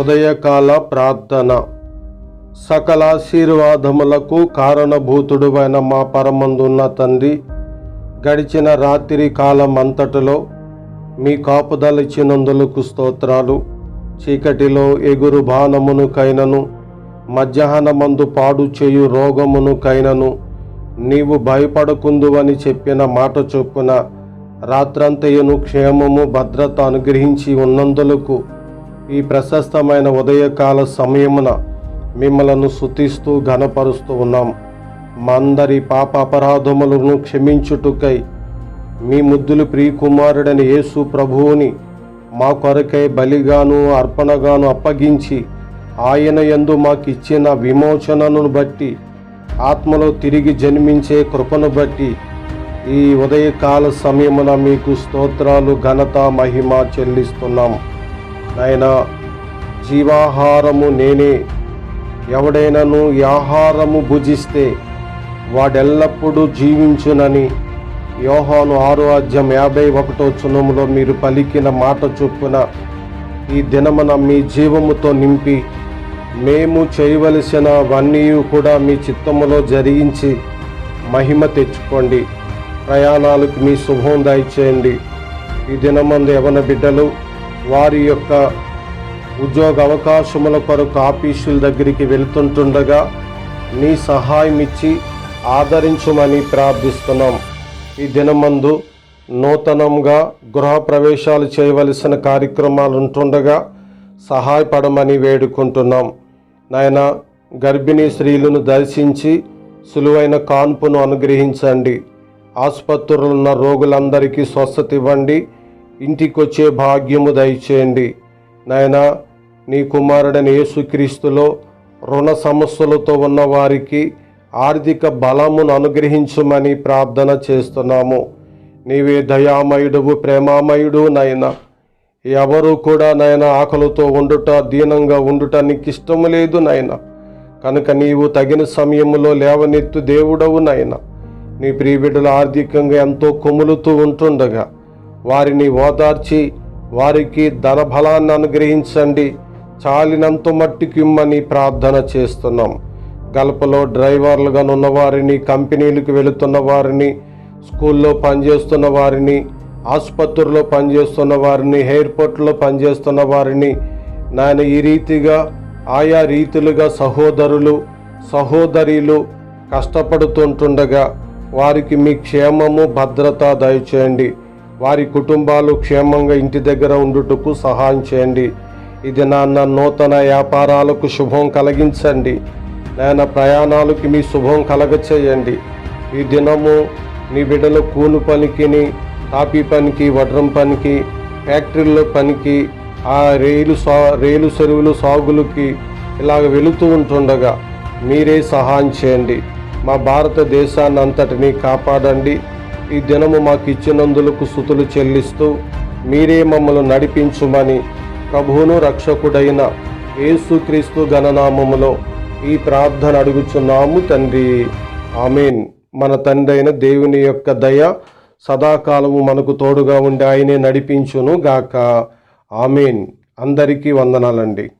ఉదయకాల ప్రార్థన. సకల ఆశీర్వాదములకు కారణభూతుడువైన మా పరమందున్న తండ్రి గడిచిన రాత్రి కాలం అంతటిలో మీ కాపుదలిచినందులకు స్తోత్రాలు. చీకటిలో ఎగురు బాణమునుకైనను మధ్యాహ్నమందు పాడు చేయు రోగమునుకైనను నీవు భయపడకుందువని చెప్పిన మాట చొప్పున రాత్రంతయును క్షేమము భద్రత అనుగ్రహించి ఉన్నందులకు ఈ ప్రశస్తమైన ఉదయకాల సమయమున మిమ్మలను శుతిస్తూ ఘనపరుస్తూ ఉన్నాం. మా అందరి పాప అపరాధములను క్షమించుటకై మీ ముద్దులు ప్రియకుమారుడని యేసు ప్రభువుని మా కొరకై బలిగాను అర్పణగాను అప్పగించి ఆయన యందు మాకిచ్చిన విమోచనను బట్టి ఆత్మలో తిరిగి జన్మించే కృపను బట్టి ఈ ఉదయకాల సమయమున మీకు స్తోత్రాలు ఘనత మహిమ చెల్లిస్తున్నాం. నాయనా జీవాహారము నేనే. ఎవడైనను ఈ ఆహారము భుజిస్తే వాడెల్లప్పుడూ జీవించునని యోహాను ఆరో అధ్యాయం యాభై ఒకటో చునములో మీరు పలికిన మాట చొప్పున ఈ దినమున మీ జీవముతో నింపి మేము చేయవలసినవన్నీ కూడా మీ చిత్తములో జరిగించి మహిమ తెచ్చుకోండి. ప్రయాణాలకు మీ శుభం దయచేయండి. ఈ దినమందు యవన బిడ్డలు వారి యొక్క ఉద్యోగ అవకాశముల కొరకు ఆఫీసుల దగ్గరికి వెళ్తుంటుండగా నీ సహాయం ఇచ్చి ఆదరించమని ప్రార్థిస్తున్నాం. ఈ దినమందు నూతనంగా గృహ ప్రవేశాలు చేయవలసిన కార్యక్రమాలు ఉంటుండగా సహాయపడమని వేడుకుంటున్నాం. నాయన గర్భిణీ స్త్రీలను దర్శించి సులువైన కాన్పును అనుగ్రహించండి. ఆసుపత్రులు ఉన్న రోగులందరికీ స్వస్థత ఇవ్వండి. ఇంటికొచ్చే భాగ్యము దయచేయండి. నాయనా నీ కుమారుడని యేసుక్రీస్తులో రుణ సమస్యలతో ఉన్న వారికి ఆర్థిక బలమును అనుగ్రహించమని ప్రార్థన చేస్తున్నాము. నీవే దయామయుడువు ప్రేమామయుడు నాయన. ఎవరు కూడా నాయన ఆకలితో ఉండుట దీనంగా ఉండుట నీకు ఇష్టము లేదు నాయన. కనుక నీవు తగిన సమయంలో లేవనెత్తు దేవుడవు నాయన. నీ ప్రియబిడ్డలు ఆర్థికంగా ఎంతో కొములుతూ ఉంటుండగా వారిని ఓదార్చి వారికి ధనబలాన్ని అనుగ్రహించండి. చాలినంత మట్టికిమ్మని ప్రార్థన చేస్తున్నాం. గల్పలో డ్రైవర్లుగా ఉన్న వారిని కంపెనీలకు వెళుతున్న వారిని స్కూల్లో పనిచేస్తున్న వారిని ఆసుపత్రిలో పనిచేస్తున్న వారిని ఎయిర్పోర్ట్లో పనిచేస్తున్న వారిని నాయన ఈ రీతిగా ఆయా రీతులుగా సహోదరులు సహోదరులు కష్టపడుతుంటుండగా వారికి మీ క్షేమము భద్రత దయచేయండి. వారి కుటుంబాలు క్షేమంగా ఇంటి దగ్గర ఉండుటకు సహాయం చేయండి. ఇది నాన్న నూతన వ్యాపారాలకు శుభం కలిగించండి. నాయన ప్రయాణాలకి మీ శుభం కలగచేయండి. ఈ దినము మీ బిడ్డలు కూను పనికిని కాపీ పనికి వడ్రం పనికి ఫ్యాక్టరీల పనికి ఆ రైలు సా రైలు చెరువులు సాగులకి ఇలాగ వెళుతూ ఉంటుండగా మీరే సహాయం చేయండి. మా భారతదేశాన్ని అంతటినీ కాపాడండి. ఈ దినము మాకు ఇచ్చినందులకు సుతులు చెల్లిస్తూ మీరే మమ్మల్ని నడిపించుమని ప్రభువును రక్షకుడైన యేసుక్రీస్తు గణనామములో ఈ ప్రార్థన అడుగుచున్నాము తండ్రి. ఆమెన్. మన తండ్రి అయిన దేవుని యొక్క దయ సదాకాలము మనకు తోడుగా ఉండి ఆయనే నడిపించును గాక. ఆమెన్. అందరికీ వందనాలండి.